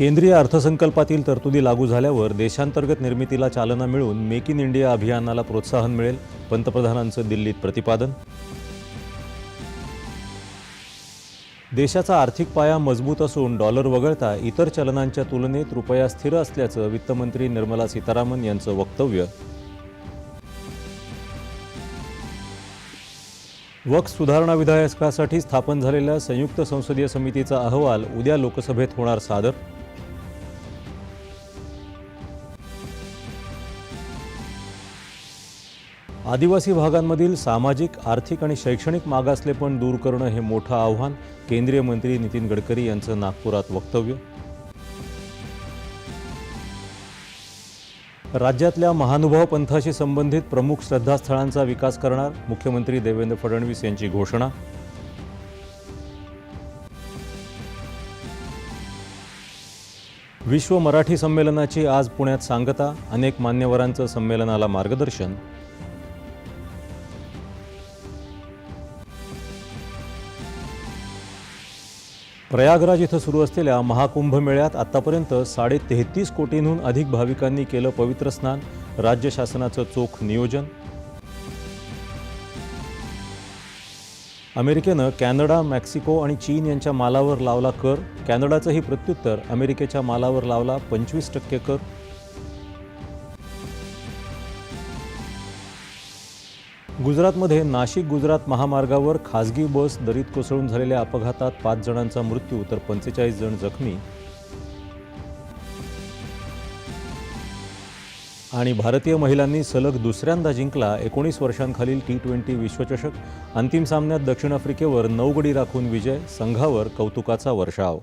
केंद्रीय अर्थसंकल्पातील तरतुदी लागू झाल्यावर देशांतर्गत निर्मितीला चालना मिळून मेक इन इंडिया अभियानाला प्रोत्साहन मिळेल. पंतप्रधानांचं दिल्लीत प्रतिपादन. देशाचा आर्थिक पाया मजबूत असून डॉलर वगळता इतर चलनांच्या तुलनेत रुपया स्थिर असल्याचं वित्तमंत्री निर्मला सीतारामन यांचं वक्तव्य. वक्फ सुधारणा विधेयकासाठी स्थापन झालेल्या संयुक्त संसदीय समितीचा अहवाल उद्या लोकसभेत होणार सादर. आदिवासी भागांमधील सामाजिक आर्थिक आणि शैक्षणिक मागासलेपण दूर करणं हे मोठं आव्हान केंद्रीय मंत्री नितीन गडकरी यांचं नागपुरात वक्तव्य. राज्यातल्या महानुभाव पंथाशी संबंधित प्रमुख श्रद्धास्थळांचा विकास करणार मुख्यमंत्री देवेंद्र फडणवीस यांची घोषणा. विश्व मराठी संमेलनाची आज पुण्यात सांगता अनेक मान्यवरांचं संमेलनाला मार्गदर्शन. प्रयागराज इथं सुरू असलेल्या महाकुंभ मेळ्यात आतापर्यंत साडे तेहतीस कोटींहून अधिक भाविकांनी केलं पवित्र स्नान राज्य शासनाचं चोख नियोजन. अमेरिकेनं कॅनडा मेक्सिको आणि चीन यांच्या मालावर लावला कर. कॅनडाचंही प्रत्युत्तर अमेरिकेच्या मालावर लावला पंचवीस टक्के कर. गुजरातमध्ये नाशिक गुजरात महामार्गावर खासगी बस दरीत कोसळून झालेल्या अपघातात पाच जणांचा मृत्यू तर पंचेचाळीस जण जखमी. आणि भारतीय महिलांनी सलग दुसऱ्यांदा जिंकला एकोणीस वर्षांखालील टी ट्वेंटी विश्वचषक. अंतिम सामन्यात दक्षिण आफ्रिकेवर नऊ गडी राखून विजय संघावर कौतुकाचा वर्षाव.